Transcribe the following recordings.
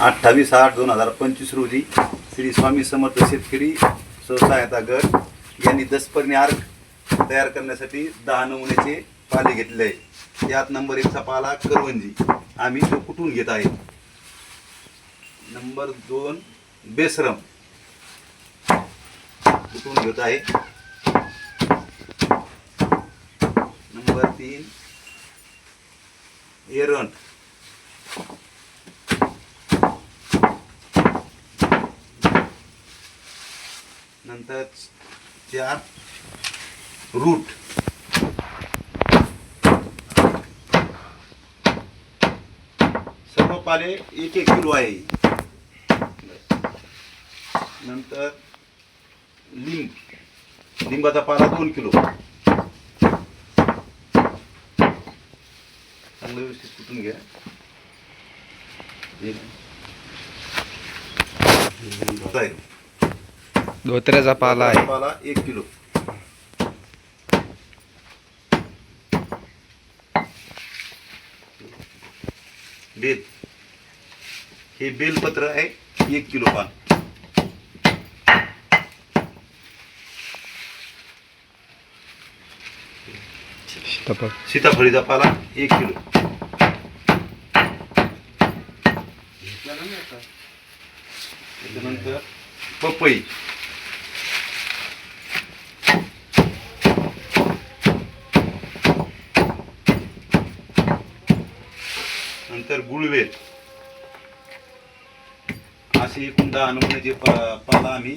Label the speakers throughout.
Speaker 1: अठ्ठावीस आठ दोन हजार पंचवीस रोजी श्री स्वामी समर्थ शेतकरी स्वसहायता गट यांनी दसपर्णी आर्क तयार करण्यासाठी दहा नमुन्याचे पाले घेतले आहे त्यात नंबर एकचा पाला करवंजी. आम्ही तो कुठून घेत आहे? नंबर दोन बेसरम. कुठून घेत आहे? नंबर तीन एरंड. नंतर चार रूट. सर्व पाले एक एक किलो आहे. नंतर लिंब. लिंबाचा पाला दोन किलो. चांगलं व्यवस्थित कुटून घ्या. हे. आहे.
Speaker 2: धोत्र्याचा पाला आहे.
Speaker 1: पाला एक किलो. बेल. हे बेलपत्र आहे एक किलो पान.
Speaker 2: सीताफळ.
Speaker 1: सीताफळीचा पाला एक किलो. त्याच्यानंतर पपई. नंतर गुळवेल. असे एकूण दहा नमुन्याचे प- पाला आम्ही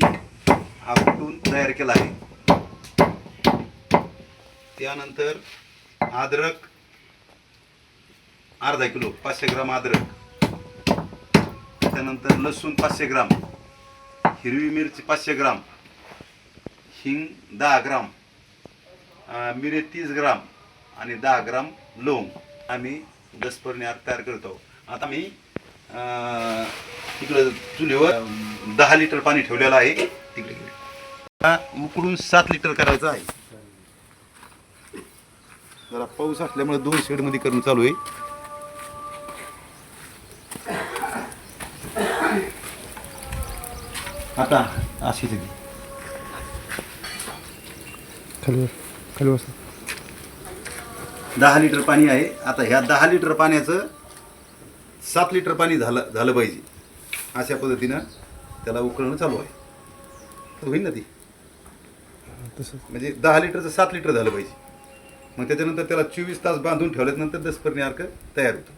Speaker 1: हा कुटून तयार केला आहे. त्यानंतर अद्रक अर्धा किलो पाचशे ग्राम अद्रक. त्यानंतर लसूण पाचशे ग्राम हिरवी मिरची पाचशे ग्राम हिंग दहा ग्राम मिरे तीस ग्राम आणि दहा ग्राम लोंग आम्ही दसपर्णी आत तयार करतो. आता मी तिकडं चुलीवर दहा लिटर पाणी ठेवलेलं आहे. तिकडे हा उकडून सात लिटर करायचं आहे. जरा पाऊस असल्यामुळे दोन शेडमध्ये करून चालू आहे. आता अशी
Speaker 2: खाली खाली बसा.
Speaker 1: दहा लिटर पाणी आहे. आता ह्या दहा लिटर पाण्याचं सात लिटर पाणी झालं झालं पाहिजे. अशा पद्धतीनं त्याला उकळणं चालू आहे. तर होईल ना ती?
Speaker 2: तसं
Speaker 1: म्हणजे दहा लिटरचं सात लिटर झालं पाहिजे. मग त्याच्यानंतर त्याला चोवीस तास बांधून ठेवल्यानंतर दसपर्णी अर्क तयार होतो.